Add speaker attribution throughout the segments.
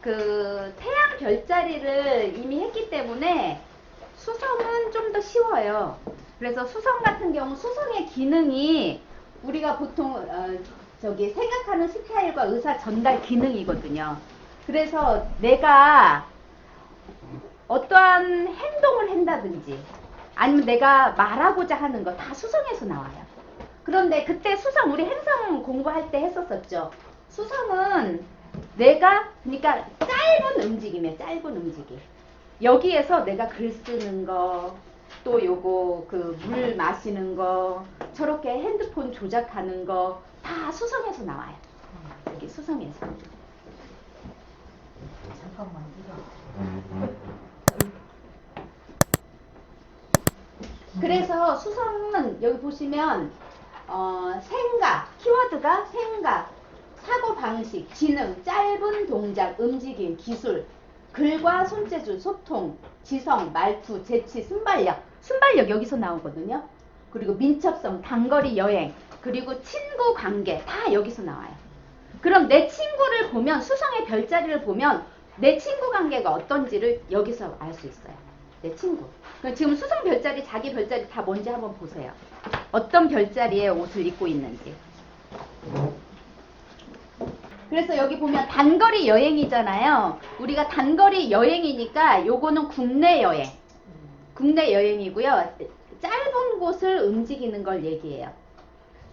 Speaker 1: 그 태양 별자리를 이미 했기 때문에 수성은 좀 더 쉬워요. 그래서 수성 같은 경우 수성의 기능이 우리가 보통 어, 저기 생각하는 스타일과 의사 전달 기능이거든요. 그래서 내가 어떠한 행동을 한다든지 아니면 내가 말하고자 하는 거 다 수성에서 나와요. 그런데 그때 수성 우리 행성 공부할 때 했었었죠. 수성은 내가 그러니까 짧은 움직임이에요. 짧은 움직임. 여기에서 내가 글 쓰는 거, 또 요거 그 물 마시는 거, 저렇게 핸드폰 조작하는 거 다 수성에서 나와요. 여기 수성에서.
Speaker 2: 잠깐만 이거
Speaker 1: 그래서 수성은 여기 보시면 어, 생각 키워드가 생각 사고 방식 지능 짧은 동작 움직임 기술 글과 손재주 소통 지성 말투 재치 순발력. 순발력 여기서 나오거든요. 그리고 민첩성 단거리 여행 그리고 친구 관계 다 여기서 나와요. 그럼 내 친구를 보면 수성의 별자리를 보면 내 친구 관계가 어떤지를 여기서 알 수 있어요. 내 친구. 그럼 지금 수성 별자리, 자기 별자리 다 뭔지 한번 보세요. 어떤 별자리의 옷을 입고 있는지. 그래서 여기 보면 단거리 여행이잖아요. 우리가 단거리 여행이니까 요거는 국내 여행. 국내 여행이고요. 짧은 곳을 움직이는 걸 얘기해요.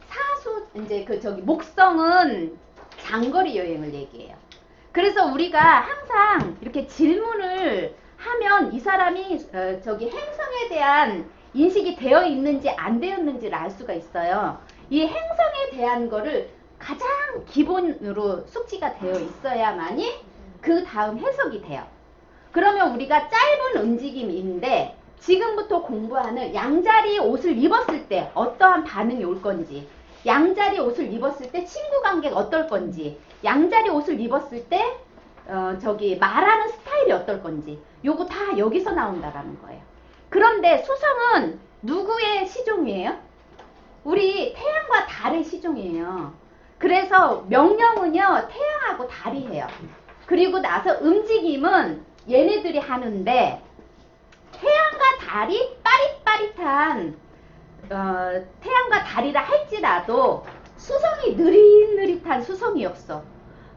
Speaker 1: 사수, 이제 그 저기 목성은 장거리 여행을 얘기해요. 그래서 우리가 항상 이렇게 질문을 하면 이 사람이 어, 저기 행성에 대한 인식이 되어 있는지 안 되었는지를 알 수가 있어요. 이 행성에 대한 거를 가장 기본으로 숙지가 되어 있어야만이 그 다음 해석이 돼요. 그러면 우리가 짧은 움직임인데 지금부터 공부하는 양자리 옷을 입었을 때 어떠한 반응이 올 건지 양자리 옷을 입었을 때 친구 관계가 어떨 건지 양자리 옷을 입었을 때 어, 저기 말하는 스타일이 어떨 건지 요거 다 여기서 나온다라는 거예요. 그런데 수성은 누구의 시종이에요? 우리 태양과 달의 시종이에요. 그래서 명령은요 태양하고 달이 해요. 그리고 나서 움직임은 얘네들이 하는데 태양과 달이 빠릿빠릿한 어, 태양과 달이라 할지라도 수성이 느릿느릿한 수성이 없어.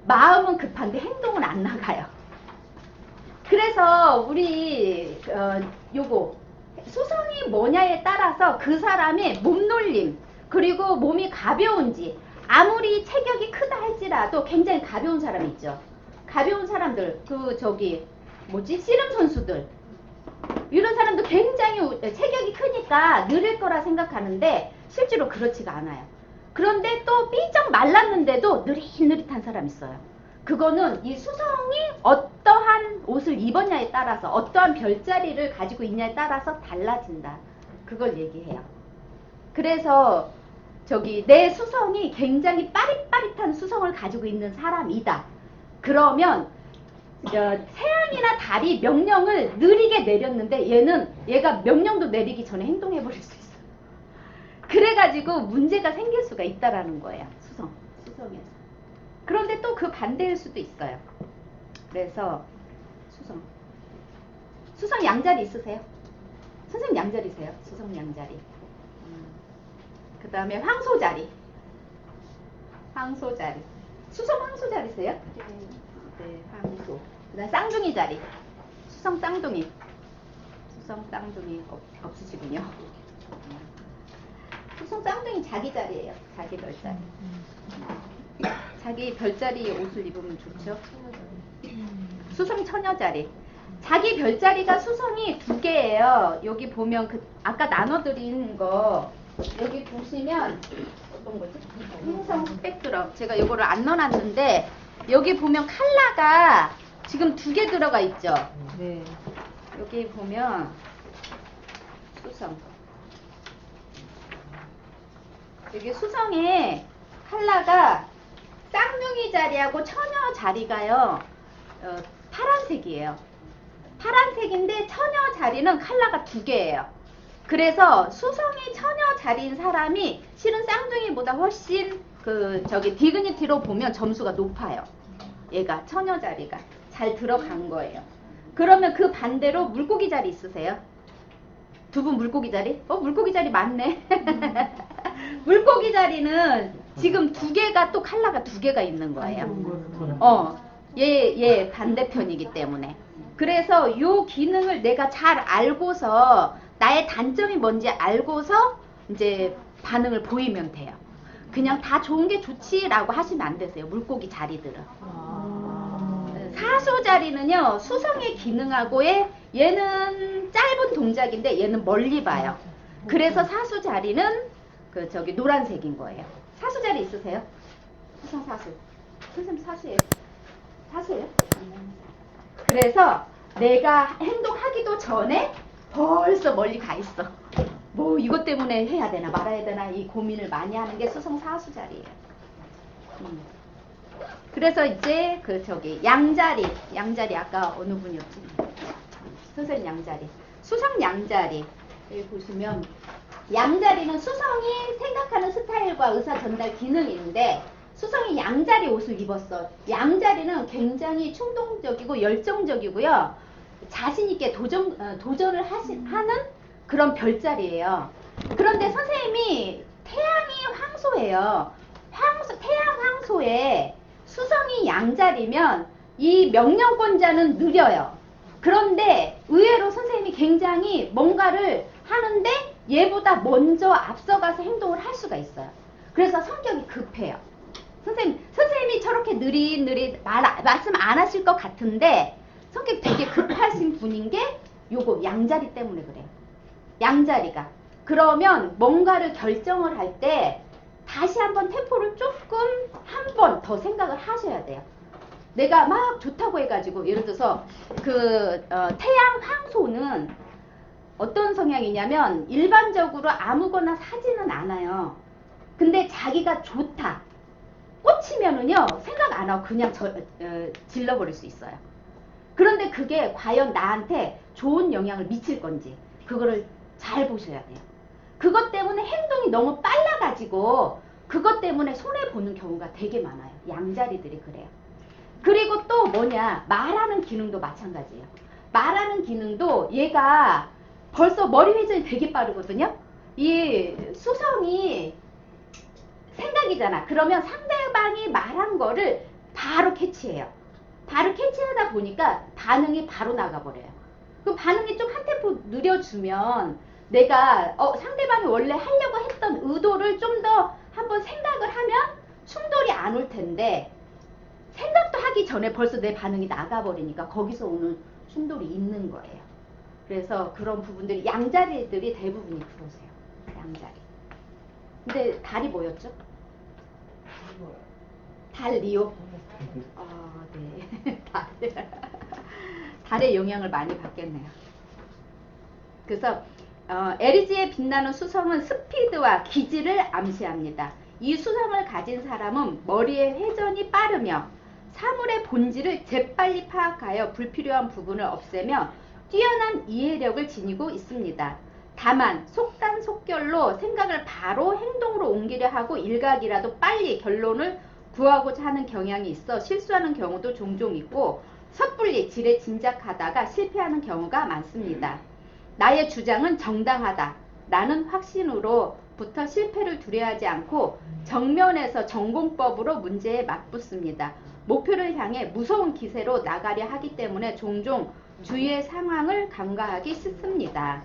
Speaker 1: 마음은 급한데 행동은 안 나가요. 그래서 우리 어, 요거 수성이 뭐냐에 따라서 그 사람의 몸놀림 그리고 몸이 가벼운지 아무리 체격이 크다 할지라도 굉장히 가벼운 사람 있죠. 가벼운 사람들 그 저기 뭐지 씨름 선수들 이런 사람도 굉장히 우- 체격이 크니까 느릴 거라 생각하는데 실제로 그렇지가 않아요. 그런데 또 삐쩍 말랐는데도 느릿느릿한 사람 있어요. 그거는 이 수성이 어떠한 옷을 입었냐에 따라서 어떠한 별자리를 가지고 있냐에 따라서 달라진다. 그걸 얘기해요. 그래서 저기 내 수성이 굉장히 빠릿빠릿한 수성을 가지고 있는 사람이다. 그러면 어, 태양이나 달이 명령을 느리게 내렸는데 얘는 얘가 명령도 내리기 전에 행동해 버릴 수 있어. 그래가지고 문제가 생길 수가 있다라는 거예요. 수성, 수성에서. 그런데 또 그 반대일 수도 있어요. 그래서 수성. 수성 양자리 있으세요? 선생님 양자리세요? 수성 양자리. 그 다음에 황소자리. 황소자리. 수성 황소자리세요? 네, 황소. 그 다음 쌍둥이 자리. 수성 쌍둥이. 수성 쌍둥이 없, 없으시군요. 수성 쌍둥이 자기 자리예요. 자기 별자리. 자기 별자리 옷을 입으면 좋죠. 수성 처녀 자리. 자기 별자리가 수성이 두 개예요. 여기 보면 그 아까 나눠드린 거 여기 보시면 어떤 거지? 행성 스펙트럼. 제가 이거를 안 넣어놨는데 여기 보면 칼라가 지금 두 개 들어가 있죠.
Speaker 2: 네.
Speaker 1: 여기 보면 수성. 여기 수성에 칼라가 쌍둥이 자리하고 처녀 자리가요. 어, 파란색이에요. 파란색인데 처녀 자리는 칼라가 두 개예요. 그래서 수성이 처녀 자리인 사람이 실은 쌍둥이보다 훨씬 그 저기 디그니티로 보면 점수가 높아요. 얘가 처녀 자리가 잘 들어간 거예요. 그러면 그 반대로 물고기 자리 있으세요? 두 분 물고기 자리? 어 물고기 자리 많네. 물고기 자리는 지금 두 개가 또 칼라가 두 개가 있는 거예요. 어, 얘, 얘 반대편이기 때문에. 그래서 요 기능을 내가 잘 알고서 나의 단점이 뭔지 알고서 이제 반응을 보이면 돼요. 그냥 다 좋은 게 좋지라고 하시면 안 되세요. 물고기 자리들은. 사수 자리는요, 수성의 기능하고의 얘는 짧은 동작인데 얘는 멀리 봐요. 그래서 사수 자리는 그 저기 노란색인 거예요. 사수 자리 있으세요? 수성 사수. 선생님 사수예요. 사수예요? 그래서 내가 행동하기도 전에 벌써 멀리 가 있어. 뭐 이것 때문에 해야 되나 말아야 되나 이 고민을 많이 하는 게 수성 사수 자리예요. 음. 그래서 이제 그 저기 양자리, 양자리 아까 어느 분이었지? 선생님 양자리. 수성 양자리. 여기 보시면 양자리는 수성이 생각하는 스타일과 의사 전달 기능인데 수성이 양자리 옷을 입었어. 양자리는 굉장히 충동적이고 열정적이고요. 자신 있게 도전 어, 도전을 하시, 하는 그런 별자리예요. 그런데 선생님이 태양이 황소예요. 황소 태양 황소에 수성이 양자리면 이 명령권자는 느려요. 그런데 의외로 선생님이 굉장히 뭔가를 하는데 얘보다 먼저 앞서가서 행동을 할 수가 있어요. 그래서 성격이 급해요. 선생님, 선생님이 저렇게 느릿느릿 말, 말씀 안 하실 것 같은데 성격이 되게 급하신 분인 게 요거 양자리 때문에 그래요. 양자리가. 그러면 뭔가를 결정을 할 때 다시 한번 템포를 조금 한 번 더 생각을 하셔야 돼요. 내가 막 좋다고 해가지고 예를 들어서 그 어, 태양 황소는 어떤 성향이냐면 일반적으로 아무거나 사지는 않아요. 근데 자기가 좋다. 꽂히면은요 생각 안 하고 그냥 저, 어, 질러버릴 수 있어요. 그런데 그게 과연 나한테 좋은 영향을 미칠 건지 그거를 잘 보셔야 돼요. 그것 때문에 행동이 너무 빨라가지고 그것 때문에 손해 보는 경우가 되게 많아요. 양자리들이 그래요. 그리고 또 뭐냐 말하는 기능도 마찬가지예요. 말하는 기능도 얘가 벌써 머리 회전이 되게 빠르거든요. 이 수성이 생각이잖아. 그러면 상대방이 말한 거를 바로 캐치해요. 바로 캐치하다 보니까 반응이 바로 나가버려요. 그 반응이 좀한 템포 느려주면 내가 어, 상대방이 원래 하려고 했던 의도를 좀 더 한번 생각을 하면 충돌이 안 올 텐데 생각도 하기 전에 벌써 내 반응이 나가버리니까 거기서 오는 충돌이 있는 거예요. 그래서 그런 부분들이 양자리들이 대부분이 그러세요. 양자리. 근데 달이 뭐였죠? 달 리오. 아, 네. 달. 달의 영향을 많이 받겠네요. 그래서 어, 에리지에 빛나는 수성은 스피드와 기질을 암시합니다. 이 수성을 가진 사람은 머리의 회전이 빠르며 사물의 본질을 재빨리 파악하여 불필요한 부분을 없애며 뛰어난 이해력을 지니고 있습니다. 다만 속단속결로 생각을 바로 행동으로 옮기려 하고 일각이라도 빨리 결론을 구하고자 하는 경향이 있어 실수하는 경우도 종종 있고 섣불리 지레 짐작하다가 실패하는 경우가 많습니다. 나의 주장은 정당하다. 라는 확신으로부터 실패를 두려워하지 않고 정면에서 전공법으로 문제에 맞붙습니다. 목표를 향해 무서운 기세로 나가려 하기 때문에 종종 주위의 상황을 간과하기 쉽습니다.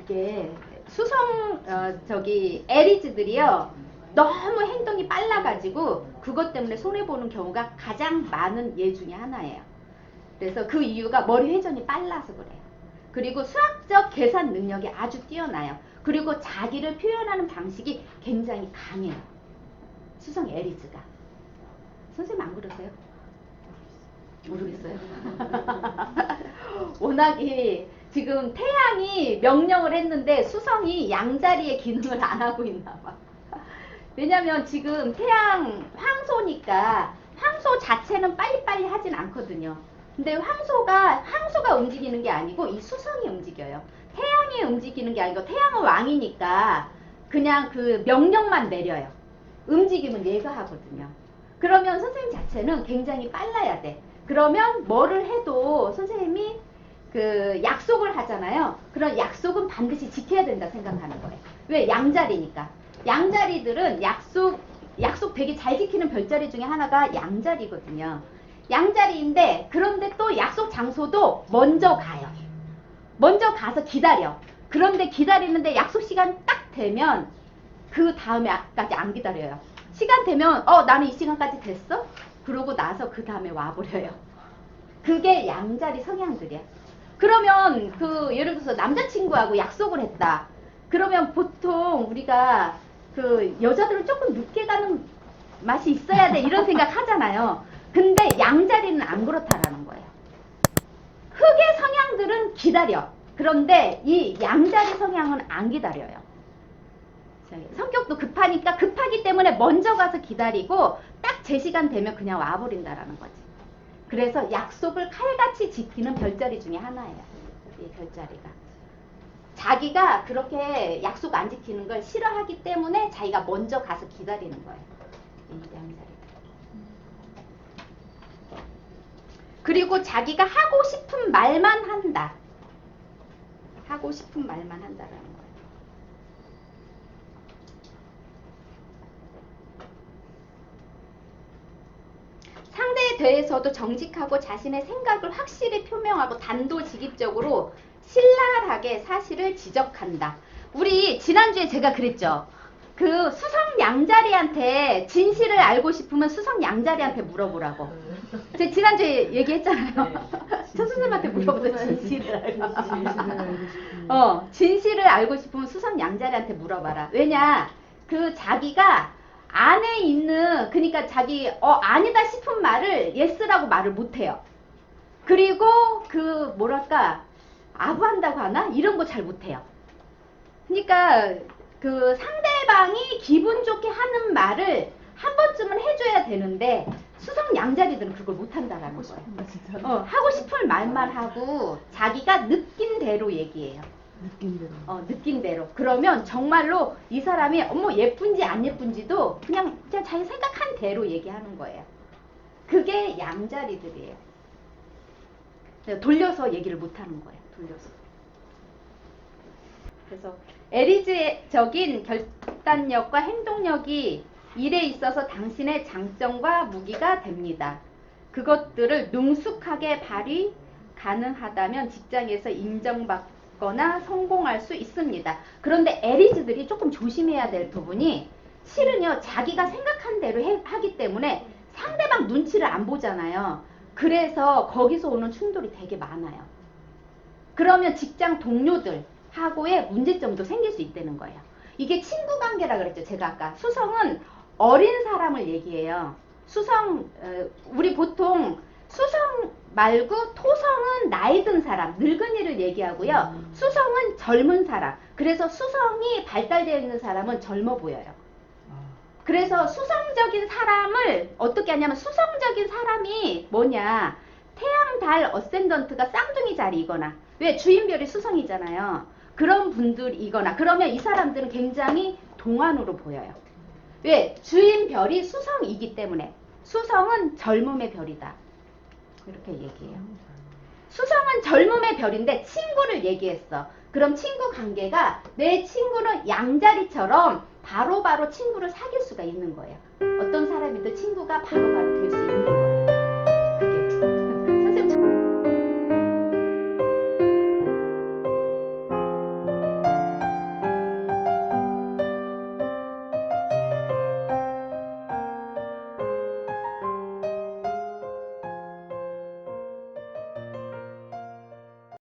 Speaker 1: 이게 수성 어, 저기 에리즈들이요 너무 행동이 빨라가지고 그것 때문에 손해 보는 경우가 가장 많은 예 중에 하나예요. 그래서 그 이유가 머리 회전이 빨라서 그래요. 그리고 수학적 계산 능력이 아주 뛰어나요. 그리고 자기를 표현하는 방식이 굉장히 강해요. 수성 에리즈가. 선생님 안 그러세요? 모르겠어요. 워낙에 지금 태양이 명령을 했는데 수성이 양자리의 기능을 안 하고 있나 봐. 왜냐면 지금 태양 황소니까 황소 자체는 빨리빨리 하진 않거든요. 근데 황소가 황소가 움직이는 게 아니고 이 수성이 움직여요. 태양이 움직이는 게 아니고 태양은 왕이니까 그냥 그 명령만 내려요. 움직임은 얘가 하거든요. 그러면 선생님 자체는 굉장히 빨라야 돼. 그러면 뭐를 해도 선생님이 그 약속을 하잖아요. 그런 약속은 반드시 지켜야 된다 생각하는 거예요. 왜? 양자리니까. 양자리들은 약속, 약속 되게 잘 지키는 별자리 중에 하나가 양자리거든요. 양자리인데, 그런데 또 약속 장소도 먼저 가요. 먼저 가서 기다려. 그런데 기다리는데 약속 시간 딱 되면 그 다음에까지 안 기다려요. 시간 되면 어 나는 이 시간까지 됐어? 그러고 나서 그 다음에 와버려요. 그게 양자리 성향들이야. 그러면 그 예를 들어서 남자친구하고 약속을 했다. 그러면 보통 우리가 그 여자들은 조금 늦게 가는 맛이 있어야 돼 이런 생각 하잖아요. 근데 양자리는 안 그렇다라는 거예요. 흑의 성향들은 기다려. 그런데 이 양자리 성향은 안 기다려요. 성격도 급하니까 급하기 때문에 먼저 가서 기다리고 딱 제 시간 되면 그냥 와버린다라는 거지. 그래서 약속을 칼같이 지키는 별자리 중에 하나예요. 이 별자리가. 자기가 그렇게 약속 안 지키는 걸 싫어하기 때문에 자기가 먼저 가서 기다리는 거예요. 그리고 자기가 하고 싶은 말만 한다. 하고 싶은 말만 한다라는 거예요. 상대에 대해서도 정직하고 자신의 생각을 확실히 표명하고 단도직입적으로 신랄하게 사실을 지적한다. 우리 지난주에 제가 그랬죠. 그 수성 양자리한테 진실을 알고 싶으면 수성 양자리한테 물어보라고. 제가 지난주에 얘기했잖아요. 저 선생님한테 물어보자 진실을 알고. 어, 진실을 알고 싶으면 수성 양자리한테 물어봐라. 왜냐, 그 자기가 안에 있는, 그러니까 자기, 어, 아니다 싶은 말을 예스라고 말을 못 해요. 그리고 그, 뭐랄까, 아부한다고 하나? 이런 거 잘 못해요. 그러니까 그 상대방이 기분 좋게 하는 말을 한 번쯤은 해줘야 되는데, 수성 양자리들은 그걸 못한다라는 거예요. 어, 하고 싶은 말만 하고 자기가 느낀 대로 얘기해요.
Speaker 3: 느낌대로.
Speaker 1: 어, 느낀 대로. 그러면 정말로 이 사람이 어머 예쁜지 안 예쁜지도 그냥 그냥 자기 생각한 대로 얘기하는 거예요. 그게 양자리들이에요. 돌려서 얘기를 못 하는 거예요. 돌려서. 그래서 에리즈적인 결단력과 행동력이 일에 있어서 당신의 장점과 무기가 됩니다. 그것들을 능숙하게 발휘 가능하다면 직장에서 인정받거나 성공할 수 있습니다. 그런데 에리즈들이 조금 조심해야 될 부분이 실은요 자기가 생각한 대로 해- 하기 때문에 상대방 눈치를 안 보잖아요. 그래서 거기서 오는 충돌이 되게 많아요. 그러면 직장 동료들하고의 문제점도 생길 수 있다는 거예요. 이게 친구 관계라 그랬죠. 제가 아까 수성은 어린 사람을 얘기해요. 수성 어, 우리 보통 수성 말고 토성은 나이 든 사람, 늙은이를 얘기하고요.
Speaker 3: 음.
Speaker 1: 수성은 젊은 사람. 그래서 수성이 발달되어 있는 사람은 젊어 보여요.
Speaker 3: 아,
Speaker 1: 그래서 수성적인 사람을 어떻게 하냐면 수성적인 사람이 뭐냐? 태양 달 어센던트가 쌍둥이 자리이거나 왜 주인별이 수성이잖아요. 그런 분들이거나 그러면 이 사람들은 굉장히 동안으로 보여요. 왜? 주인별이 수성이기 때문에. 수성은 젊음의 별이다. 이렇게 얘기해요. 수성은 젊음의 별인데 친구를 얘기했어. 그럼 친구 관계가 내 친구는 양자리처럼 바로 바로 친구를 사귈 수가 있는 거예요. 어떤 사람이든 친구가 바로바로 될수 있는 거예요.